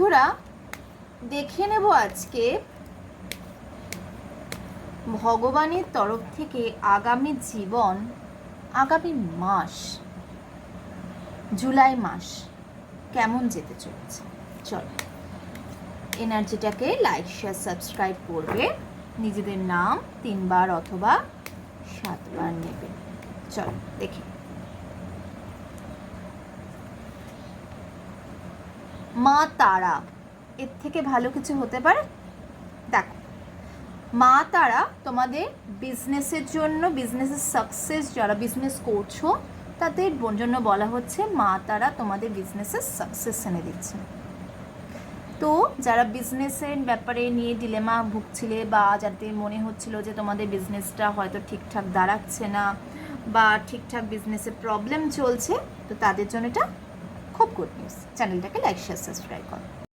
বন্ধুরা, দেখে নেব আজকে ভগবানের তরফ থেকে আগামী জীবন, আগামী মাস, জুলাই মাস কেমন যেতে চলেছে? চলো, এনার্জিটাকে লাইক শেয়ার সাবস্ক্রাইব করবে, নিজেদের নাম তিনবার অথবা সাতবার নেবে। চলো, দেখি। মা তারা। এর থেকে ভালো কিছু হতে পারে? দেখো, মা তারা তোমাদের বিজনেসের জন্য বিজনেসের সাকসেস যারা বিজনেস করছ, তাদের জন্য বলা হচ্ছে মা তারা তোমাদের বিজনেসের সাকসেস এনে দিচ্ছে। তো যারা বিজনেসের ব্যাপারে নিয়ে ডিলেমা ভুগছিলে বা যাদের মনে হচ্ছিল যে তোমাদের বিজনেসটা হয়তো ঠিকঠাক দাঁড়াচ্ছে না বা ঠিকঠাক বিজনেসে প্রবলেম চলছে, তো তাদের জন্য এটা খুব গুড নিউজ চ্যানেলটাকে লাইক শেয়ার সাবস্ক্রাইব করো